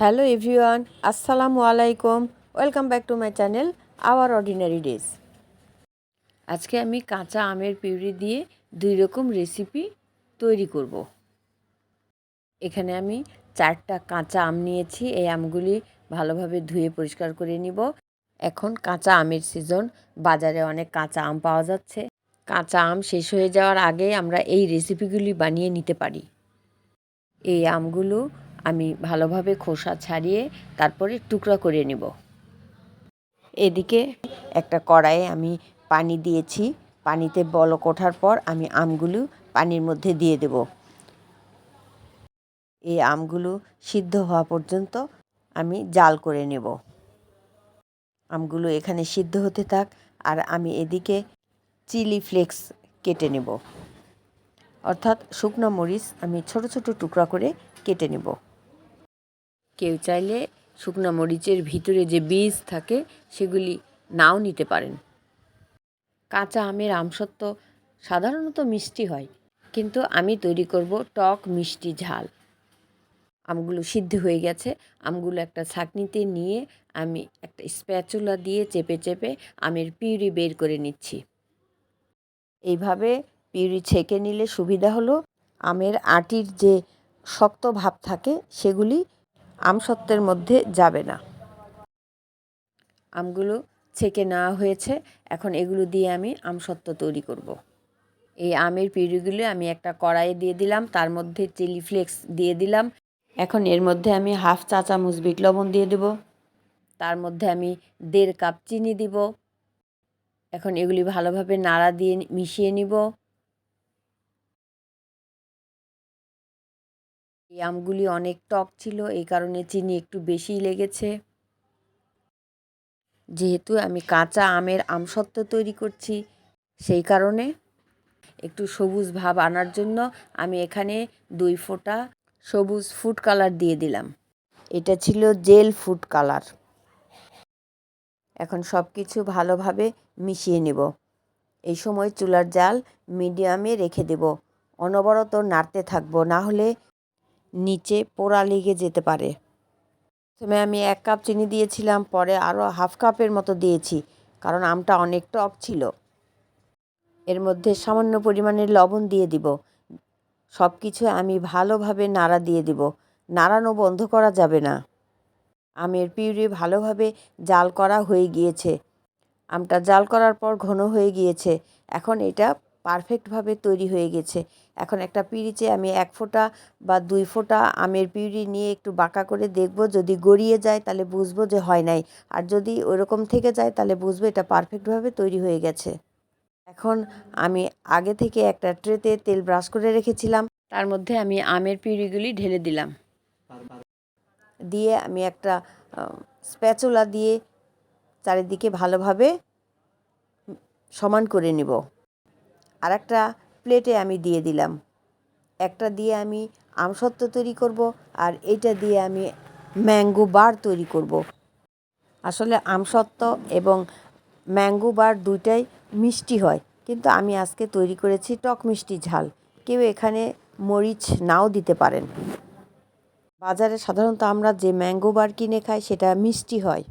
Hello everyone, আসসালামু আলাইকুম। Welcome back to my channel, our ordinary days. আজকে আমি কাঁচা আমের পিউরি দিয়ে দুই রকম রেসিপি তৈরি করব। এখানে আমি চারটা কাঁচা আম নিয়েছি, এই আমগুলি ভালোভাবে ধুয়ে পরিষ্কার করে নিব। এখন কাঁচা আমের সিজন, বাজারে অনেক কাঁচা আম পাওয়া যাচ্ছে। কাঁচা আম শেষ হয়ে যাওয়ার আগে আমরা এই রেসিপিগুলি বানিয়ে নিতে পারি। এই আমগুলো আমি ভালোভাবে খোসা ছাড়িয়ে তারপরে টুকরা করে নেব। এদিকে একটা কড়াইয়ে আমি পানি দিয়েছি। পানিতে বলক ওঠার পর আমি আমগুলো পানির মধ্যে দিয়ে দেব। এই আমগুলো সিদ্ধ হওয়া পর্যন্ত আমি জাল করে নেব। আমগুলো এখানে সিদ্ধ হতে থাক আর আমি এদিকে চিলি ফ্লেক্স কেটে নেব। অর্থাৎ শুকনো মরিচ আমি ছোট ছোট টুকরা করে কেটে নেব। কেউ চাইলে শুকনো মরিচের ভিতরে যে বীজ থাকে, সেগুলি নাও নিতে পারেন। কাঁচা আমের আমসত্ব সাধারণত মিষ্টি হয়, কিন্তু আমি তৈরি করব টক মিষ্টি ঝাল। আমগুলো সিদ্ধ হয়ে গেছে, আমগুলো একটা ছাঁকনিতে নিয়ে আমি একটা স্প্যাচুলা দিয়ে চেপে চেপে আমের পিউরি বের করে নিচ্ছি। এইভাবে পিউরি ছেঁকে নিলে সুবিধা হলো, আমের আটির যে শক্ত ভাব থাকে, সেগুলি আমসত্ত্বের মধ্যে যাবে না। আমগুলো ছেঁকে নেওয়া হয়েছে। এখন এগুলো দিয়ে আমি আমসত্ত্ব তৈরি করব। এই আমের পিউরিগুলো আমি একটা কড়াইয়ে দিয়ে দিলাম, তার মধ্যে চিলি ফ্লেক্স দিয়ে দিলাম। এখন এর মধ্যে আমি হাফ চা চামচ বিট লবণ দিয়ে দেব। তার মধ্যে আমি দেড় কাপ চিনি দিব। এখন এগুলি ভালোভাবে নাড়া দিয়ে মিশিয়ে নিব। এই আমগুলি অনেক টক ছিল, এই কারণে চিনি একটু বেশিই লেগেছে। যেহেতু আমি কাঁচা আমের আমসত্ত্ব তৈরি করছি, সেই কারণে একটু সবুজ ভাব আনার জন্য আমি এখানে দুই ফোঁটা সবুজ ফুড কালার দিয়ে দিলাম। এটা ছিল জেল ফুড কালার। এখন সব কিছু ভালোভাবে মিশিয়ে নেব। এই সময় চুলার জাল মিডিয়ামে রেখে দেব। অনবরত নাড়তে থাকব, না হলে নিচে পোড়া লেগে যেতে পারে। প্রথমে আমি এক কাপ চিনি দিয়েছিলাম, পরে আরও হাফ কাপের মতো দিয়েছি, কারণ আমটা অনেক টক ছিল। এর মধ্যে সামান্য পরিমাণের লবণ দিয়ে দিব। সব কিছু আমি ভালোভাবে নাড়া দিয়ে দিব। নাড়ানো বন্ধ করা যাবে না। আমের পিউরি ভালোভাবে জাল করা হয়ে গিয়েছে। আমটা জাল করার পর ঘন হয়ে গিয়েছে। এখন এটা পারফেক্টভাবে তৈরি হয়ে গেছে। এখন একটা পিঁড়িতে আমি এক ফোঁটা বা দুই ফোঁটা আমের পিউরি নিয়ে একটু বাঁকা করে দেখব, যদি গড়িয়ে যায় তাহলে বুঝব যে হয় নাই। আর যদি ওরকম থেকে যায় তাহলে বুঝব এটা পারফেক্টভাবে তৈরি হয়ে গেছে। এখন আমি আগে থেকে একটা ট্রেতে তেল ব্রাশ করে রেখেছিলাম। তার মধ্যে আমি আমের পিউরিগুলি ঢেলে দিলাম। দিয়ে আমি একটা স্প্যাচুলা দিয়ে চারিদিকে ভালোভাবে সমান করে নিব। আর একটা প্লেটে আমি দিয়ে দিলাম। একটা দিয়ে আমি আমসত্ত্ব তৈরি করব আর এইটা দিয়ে আমি ম্যাঙ্গো বার তৈরি করব। আসলে আমসত্ত্ব এবং ম্যাঙ্গো বার দুইটাই মিষ্টি হয়, কিন্তু আমি আজকে তৈরি করেছি টক মিষ্টি ঝাল। কেউ এখানে মরিচ নাও দিতে পারেন। বাজারে সাধারণত আমরা যে ম্যাঙ্গো বার কিনে খাই সেটা মিষ্টি হয়।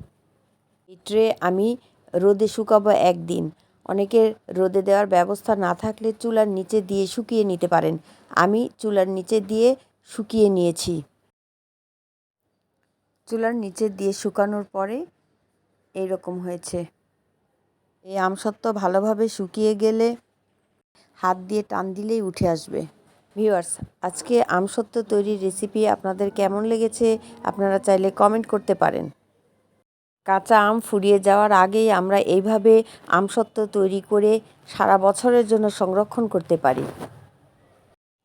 এই ট্রে আমি রোদে শুকাবো একদিন। অনেকের রোদে দেওয়ার ব্যবস্থা না থাকলে চুলার নিচে দিয়ে শুকিয়ে নিতে পারেন। আমি চুলার নিচে দিয়ে শুকিয়ে নিয়েছি। চুলার নিচে দিয়ে শুকানোর পরে এই রকম হয়েছে। এই আমসত্ত্ব ভালোভাবে শুকিয়ে গেলে হাত দিয়ে টান দিলেই উঠে আসবে। ভিউয়ার্স, আজকে আমসত্ত্ব তৈরির রেসিপি আপনাদের কেমন লেগেছে আপনারা চাইলে কমেন্ট করতে পারেন। কাঁচা আম ফুরিয়ে যাওয়ার আগেই আমরা এইভাবে আমসত্ত্ব তৈরি করে সারা বছরের জন্য সংরক্ষণ করতে পারি।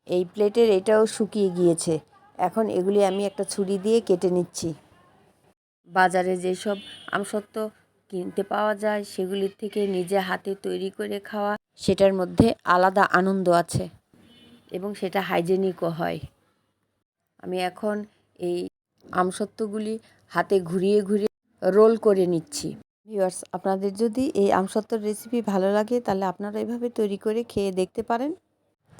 এই প্লেটের এটাও শুকিয়ে গিয়েছে। এখন এগুলি আমি একটা ছুরি দিয়ে কেটে নিচ্ছি। বাজারে যেসব আমসত্ত্ব কিনতে পাওয়া যায়, সেগুলির থেকে নিজে হাতে তৈরি করে খাওয়া, সেটার মধ্যে আলাদা আনন্দ আছে এবং সেটা হাইজেনিকও হয়। আমি এখন এই আমসত্ত্বগুলি হাতে ঘুরিয়ে ঘুরিয়ে রোল করে নিচ্ছি। ভিউয়ার্স, আপনাদের যদি এই আমসত্ত্বর রেসিপি ভালো লাগে, তাহলে আপনারা এভাবে তৈরি করে খেয়ে দেখতে পারেন।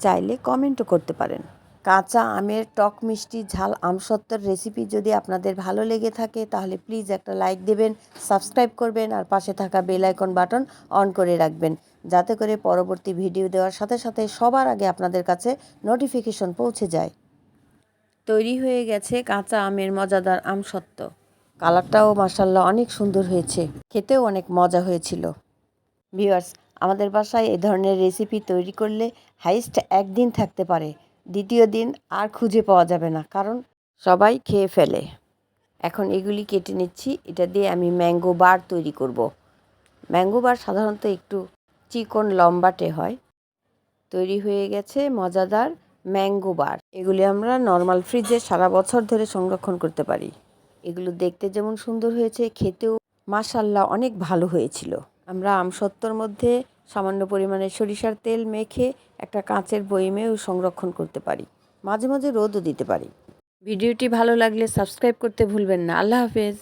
চাইলে কমেন্টও করতে পারেন। কাঁচা আমের টক মিষ্টি ঝাল আমসত্ত্বর রেসিপি যদি আপনাদের ভালো লেগে থাকে, তাহলে প্লিজ একটা লাইক দেবেন সাবস্ক্রাইব করবেন, আর পাশে থাকা বেল আইকন বাটন অন করে রাখবেন। যাতে করে পরবর্তী ভিডিও দেওয়ার সাথে সাথে সবার আগে আপনাদের কাছে নোটিফিকেশন পৌঁছে যায়। তৈরি হয়ে গেছে কাঁচা আমের মজাদার আমসত্ত্ব। কালারটাও মাসাল্লাহ অনেক সুন্দর হয়েছে। খেতেও অনেক মজা হয়েছিল। ভিউয়ার্স, আমাদের বাসায় এ ধরনের রেসিপি তৈরি করলে হাইস্ট একদিন থাকতে পারে। দ্বিতীয় দিন আর খুঁজে পাওয়া যাবে না, কারণ সবাই খেয়ে ফেলে। এখন এগুলি কেটে নিচ্ছি। এটা দিয়ে আমি ম্যাঙ্গো বার তৈরি করব। ম্যাঙ্গো বার সাধারণত একটু চিকন লম্বাটে হয়। তৈরি হয়ে গেছে মজাদার ম্যাঙ্গো বার। এগুলি আমরা নর্মাল ফ্রিজে সারা বছর ধরে সংরক্ষণ করতে পারি। এগুলো দেখতে যেমন সুন্দর হয়েছে, খেতেও মাসাল্লাহ অনেক ভালো হয়েছিল। আমরা আমসত্ত্বর মধ্যে সামান্য পরিমাণে সরিষার তেল মেখে একটা কাঁচের বইমেও সংরক্ষণ করতে পারি। মাঝে মাঝে রোদও দিতে পারি। ভিডিওটি ভালো লাগলে সাবস্ক্রাইব করতে ভুলবেন না। আল্লাহ হাফেজ।